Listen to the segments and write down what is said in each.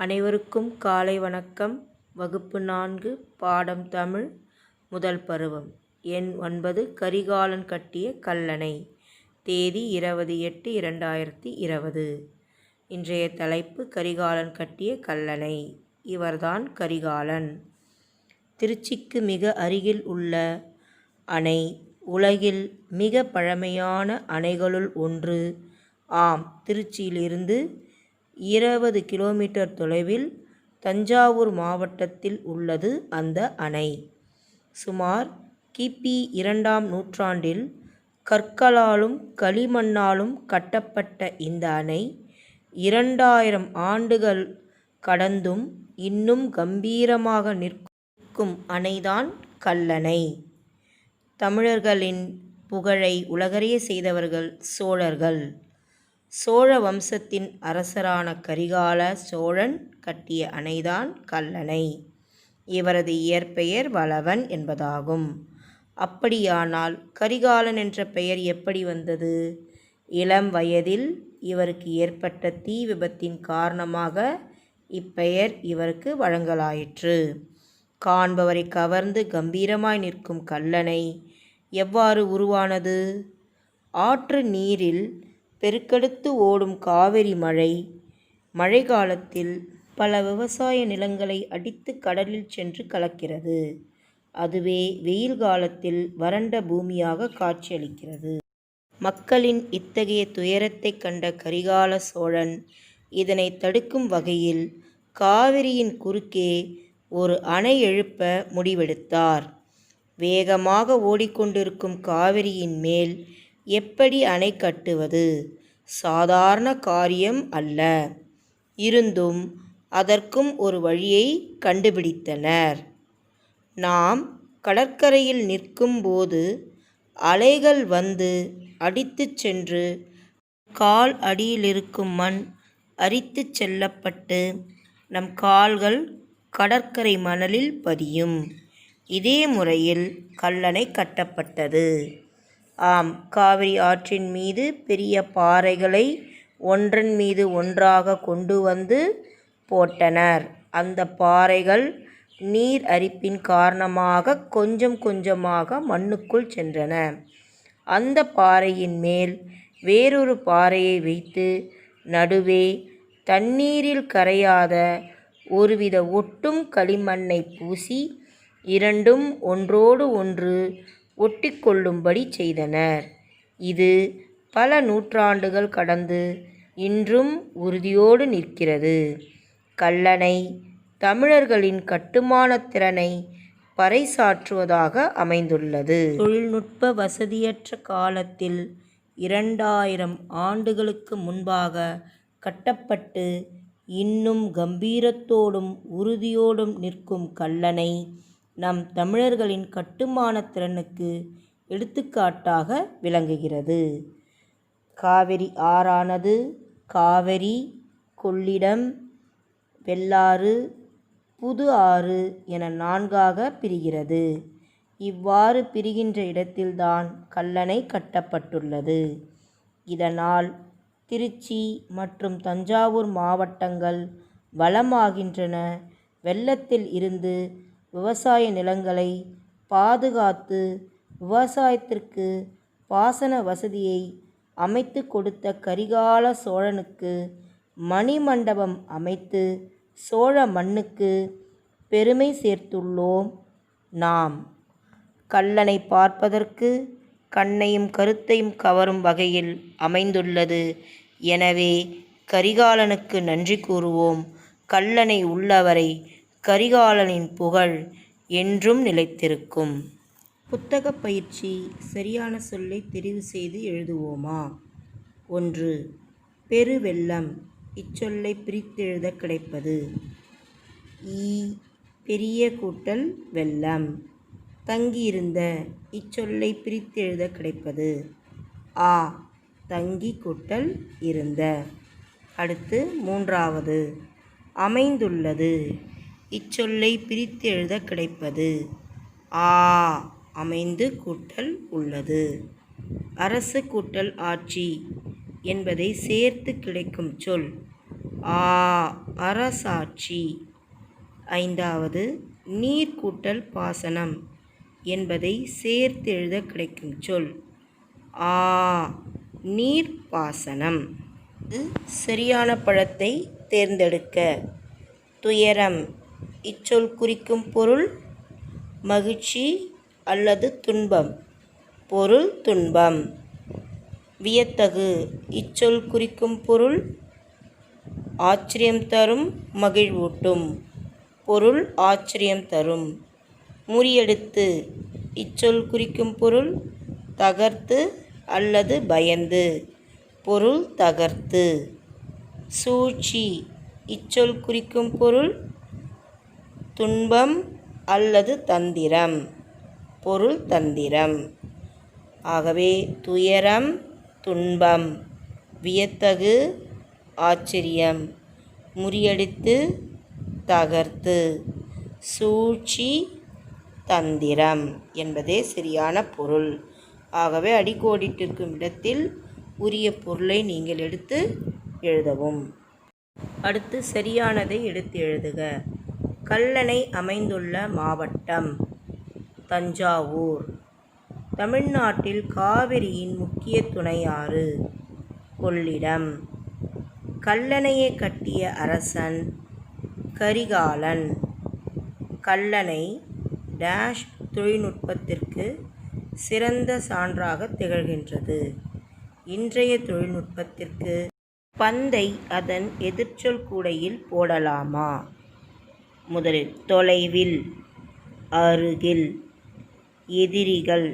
அனைவருக்கும் காலை வணக்கம். வகுப்பு நான்கு பாடம் தமிழ் முதல் பருவம். எண் ஒன்பது கரிகாலன் கட்டிய கல்லணை. தேதி இருபது எட்டு இரண்டாயிரத்தி இருபது. இன்றைய தலைப்பு கரிகாலன் கட்டிய கல்லணை. இவர்தான் கரிகாலன். திருச்சிக்கு மிக அருகில் உள்ள அணை. உலகில் மிக பழமையான அணைகளுள் ஒன்று. ஆம் திருச்சியிலிருந்து இருபது கிலோமீட்டர் தொலைவில் தஞ்சாவூர் மாவட்டத்தில் உள்ளது அந்த அணை. சுமார் கிபி இரண்டாம் நூற்றாண்டில் கற்களாலும் களிமண்ணாலும் கட்டப்பட்ட இந்த அணை இரண்டாயிரம் ஆண்டுகள் கடந்தும் இன்னும் கம்பீரமாக நிற்கும் அணைதான் கல்லணை. தமிழர்களின் புகழை உலகறிய செய்தவர்கள் சோழர்கள். சோழ வம்சத்தின் அரசரான கரிகால சோழன் கட்டிய அணைதான் கல்லணை. இவரது இயற்பெயர் வளவன் என்பதாகும். அப்படியானால் கரிகாலன் என்ற பெயர் எப்படி வந்தது? இளம் வயதில் இவருக்கு ஏற்பட்ட தீ விபத்தின் காரணமாக இப்பெயர் இவருக்கு வழங்கலாயிற்று. காண்பவரை கவர்ந்து கம்பீரமாய் நிற்கும் கல்லணை எவ்வாறு உருவானது? ஆற்று நீரில் பெருக்கெடுத்து ஓடும் காவிரி மழை. மழை காலத்தில் பல விவசாய நிலங்களை அடித்து கடலில் சென்று கலக்கிறது. அதுவே வெயில் காலத்தில் வறண்ட பூமியாக காட்சியளிக்கிறது. மக்களின் இத்தகைய துயரத்தை கண்ட கரிகால சோழன் இதனை தடுக்கும் வகையில் காவிரியின் குறுக்கே ஒரு அணை எழுப்ப முடிவெடுத்தார். வேகமாக ஓடிக்கொண்டிருக்கும் காவிரியின் மேல் எப்படி அணை கட்டுவது? சாதாரண காரியம் அல்ல. இருந்தும் அதற்கும் ஒரு வழியை கண்டுபிடித்தனர். நாம் கடற்கரையில் நிற்கும்போது அலைகள் வந்து அடித்துச் சென்று கால் அடியிலிருக்கும் மண் அரித்துச் செல்லப்பட்டு நம் கால்கள் கடற்கரை மணலில் பதியும். இதே முறையில் கல்லணை கட்டப்பட்டது. ஆம் காவிரி ஆற்றின் மீது பெரிய பாறைகளை ஒன்றன் மீது ஒன்றாக கொண்டு வந்து போட்டனர். அந்த பாறைகள் நீர் அரிப்பின் காரணமாக கொஞ்சம் கொஞ்சமாக மண்ணுக்குள் சென்றன. அந்த பாறையின் மேல் வேறொரு பாறையை வைத்து நடுவே தண்ணீரில் கரையாத ஒருவித ஒட்டும் களிமண்ணை பூசி இரண்டும் ஒன்றோடு ஒன்று ஒட்டிக்கொள்ளும்படி செய்தனர். இது பல நூற்றாண்டுகள் கடந்து இன்றும் உறுதியோடு நிற்கிறது. கல்லணை தமிழர்களின் கட்டுமானத் திறனை பறைசாற்றுவதாக அமைந்துள்ளது. தொழில்நுட்ப வசதியற்ற காலத்தில் இரண்டாயிரம் ஆண்டுகளுக்கு முன்பாக கட்டப்பட்டு இன்னும் கம்பீரத்தோடும் உறுதியோடும் நிற்கும் கல்லணை நம் தமிழர்களின் கட்டுமான திறனுக்கு எடுத்துக்காட்டாக விளங்குகிறது. காவிரி ஆறானது காவிரி கொள்ளிடம் வெள்ளாறு புது ஆறு என நான்காக பிரிகிறது. இவ்வாறு பிரிகின்ற இடத்தில்தான் கல்லணை கட்டப்பட்டுள்ளது. இதனால் திருச்சி மற்றும் தஞ்சாவூர் மாவட்டங்கள் வளமாகின்றன. வெள்ளத்தில் இருந்து விவசாய நிலங்களை பாதுகாத்து விவசாயத்திற்கு பாசன வசதியை அமைத்து கொடுத்த கரிகால சோழனுக்கு மணிமண்டபம் அமைத்து சோழ மண்ணுக்கு பெருமை சேர்த்துள்ளோம் நாம். கல்லனை பார்ப்பதற்கு கண்ணையும் கருத்தையும் கவரும் வகையில் அமைந்துள்ளது. எனவே கரிகாலனுக்கு நன்றி கூறுவோம். கல்லனை உள்ளவரை கரிகாலனின் புகழ் என்றும் நிலைத்திருக்கும். புத்தக பயிற்சி சரியான சொல்லை தெரிவு செய்து எழுதுவோமா? ஒன்று பெருவெள்ளம் இச்சொல்லை பிரித்தெழுத கிடைப்பது? ஈ பெரிய கூட்டல் வெள்ளம் தங்கியிருந்த இச்சொல்லை பிரித்தெழுத கிடைப்பது? ஆ தங்கி கூட்டல் இருந்த. அடுத்து மூன்றாவது அமைந்துள்ளது இச்சொல்லை பிரித்து எழுத கிடைப்பது. ஆ அமைந்து கூட்டல் உள்ளது. அரசு கூட்டல் ஆட்சி என்பதை சேர்த்து கிடைக்கும் சொல். ஆ அரசாட்சி. ஐந்தாவது நீர் கூட்டல் பாசனம் என்பதை சேர்த்து எழுத கிடைக்கும் சொல். ஆ நீர்ப்பாசனம் இது சரியான பழத்தை தேர்ந்தெடுக்க. துயரம். இச்சொல் குறிக்கும் பொருள் மகிழ்ச்சி அல்லது துன்பம். பொருள் துன்பம். வியத்தகு. இச்சொல் குறிக்கும் பொருள் ஆச்சரியம் தரும் மகிழ்வூட்டும். பொருள் ஆச்சரியம் தரும். முறியெடுத்து. இச்சொல் குறிக்கும் பொருள் தகர்த்து அல்லது பயந்து. பொருள் தகர்த்து. சூழ்ச்சி. இச்சொல் குறிக்கும் பொருள் துன்பம் அல்லது தந்திரம். பொருள் தந்திரம். ஆகவே துயரம் துன்பம். வியத்தகு ஆச்சரியம். முறியடித்து தகர்த்து. சூழ்ச்சி தந்திரம் என்பதே சரியான பொருள். ஆகவே அடிக்கோடிட்டிருக்கும் இடத்தில் உரிய பொருளை நீங்கள் எடுத்து எழுதவும். அடுத்து சரியானதை எடுத்து எழுதுக. கல்லணை அமைந்துள்ள மாவட்டம் தஞ்சாவூர். தமிழ்நாட்டில் காவிரியின் முக்கிய துணையாறு கொள்ளிடம். கல்லணையை கட்டிய அரசன் கரிகாலன். கல்லணை டேஷ் தொழில்நுட்பத்திற்கு சிறந்த சான்றாக திகழ்கின்றது. இன்றைய தொழில்நுட்பத்திற்கு பந்தை அதன் எதிர்ச்சொல் கூடையில் போடலாமா? முதலில் தொலைவில் அருகில் எதிரிகள்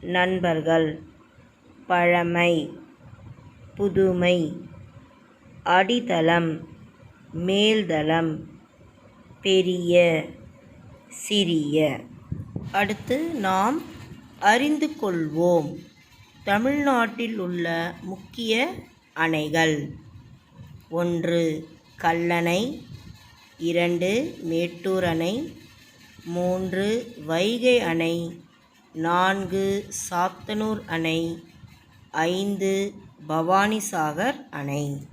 நண்பர்கள் பழமை புதுமை அடித்தளம் மேல்தளம் பெரிய சிறிய. அடுத்து நாம் அறிந்து கொள்வோம் தமிழ்நாட்டில் உள்ள முக்கிய அணைகள். ஒன்று கல்லணை இரண்டு மேட்டூர் அணை மூன்று வைகை அணை நான்கு சாத்தனூர் அணை ஐந்து பவானிசாகர் அணை.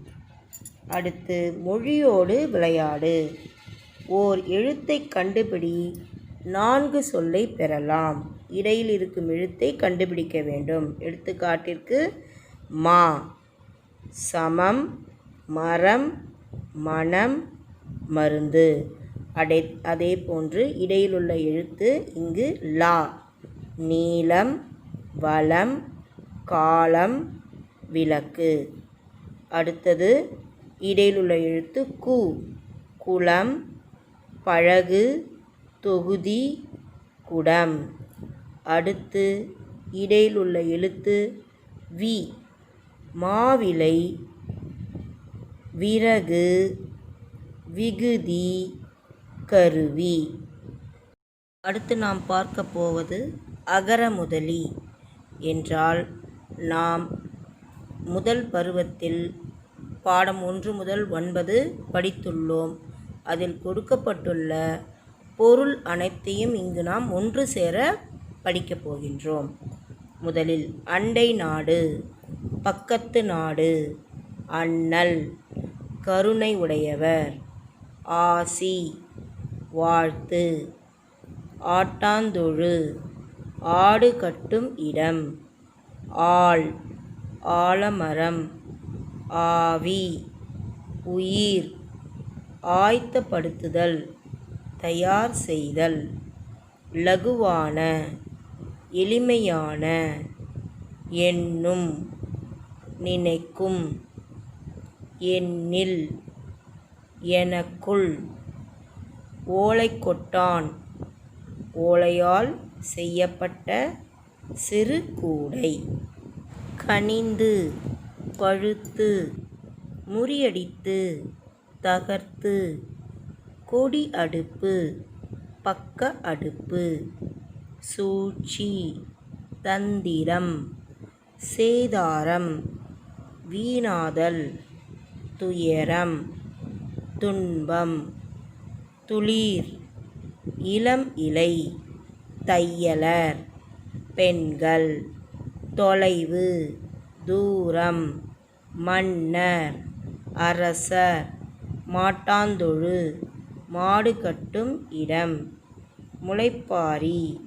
அடுத்து மொழியோடு விளையாடு. ஓர் எழுத்தை கண்டுபிடி நான்கு சொல்லை பெறலாம். இடையில் இருக்கும் எழுத்தை கண்டுபிடிக்க வேண்டும். எடுத்துக்காட்டிற்கு மா சமம் மரம் மனம் மருந்து. அடை அதே போன்று இடையிலுள்ள எழுத்து இங்கு லா. நீளம் வளம் காலம் விளக்கு. அடுத்தது இடையிலுள்ள எழுத்து கு. குளம் பழகு தொகுதி குடம். அடுத்து இடையிலுள்ள எழுத்து வி. மாவிலை விறகு விகுதி கருவி. அடுத்து நாம் பார்க்க போவது அகரமுதலி என்றால் நாம் முதல் பருவத்தில் பாடம் ஒன்று முதல் ஒன்பது படித்துள்ளோம். அதில் கொடுக்கப்பட்டுள்ள பொருள் அனைத்தையும் இங்கு நாம் ஒன்று சேர படிக்கப் போகின்றோம். முதலில் அண்டை நாடு பக்கத்து நாடு அண்ணல் கருணை உடையவர். ஆசி. வாழ்த்து. ஆட்டாந்தொழு. ஆடு கட்டும் இடம். ஆள். ஆலமரம். ஆவி. உயிர். ஆயத்தப்படுத்துதல். தயார் செய்தல். லகுவான எளிமையான. எண்ணும் நினைக்கும். எண்ணில். எனக்குள் ஓலைக்கொட்டான் ஓலையால் செய்யப்பட்ட சிறு கூடை. கனிந்து பழுத்து முறியடித்து தகர்த்து கொடி அடுப்பு பக்க அடுப்பு சூழ்ச்சி தந்திரம் சேதாரம் வீணாதல் துயரம் துன்பம். துளிர். இளம் இலை. தையலர். பெண்கள். தொலைவு. தூரம். மன்னர். அரசர். மாட்டாந்தொழு. மாடு கட்டும் இடம். முளைப்பாரி.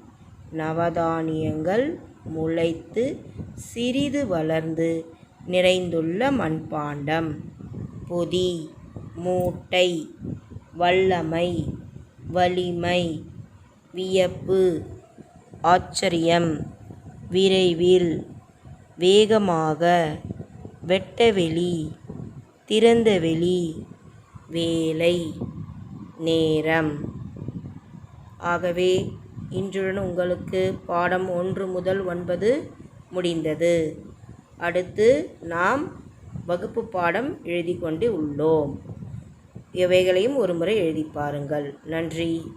நவதானியங்கள் முளைத்து சிறிது வளர்ந்து நிறைந்துள்ள மண்பாண்டம். பொதி. மூட்டை வல்லமை வலிமை வியப்பு ஆச்சரியம் விரைவில் வேகமாக வெட்டவெளி திறந்தவெளி வேலை நேரம். ஆகவே இன்றுடன் உங்களுக்கு பாடம் ஒன்று முதல் ஒன்பது முடிந்தது. அடுத்து நாம் வகுப்பு பாடம் எழுதி கொண்டு உள்ளோம். இவைகளையும் ஒரு முறை எழுதி பாருங்கள். நன்றி.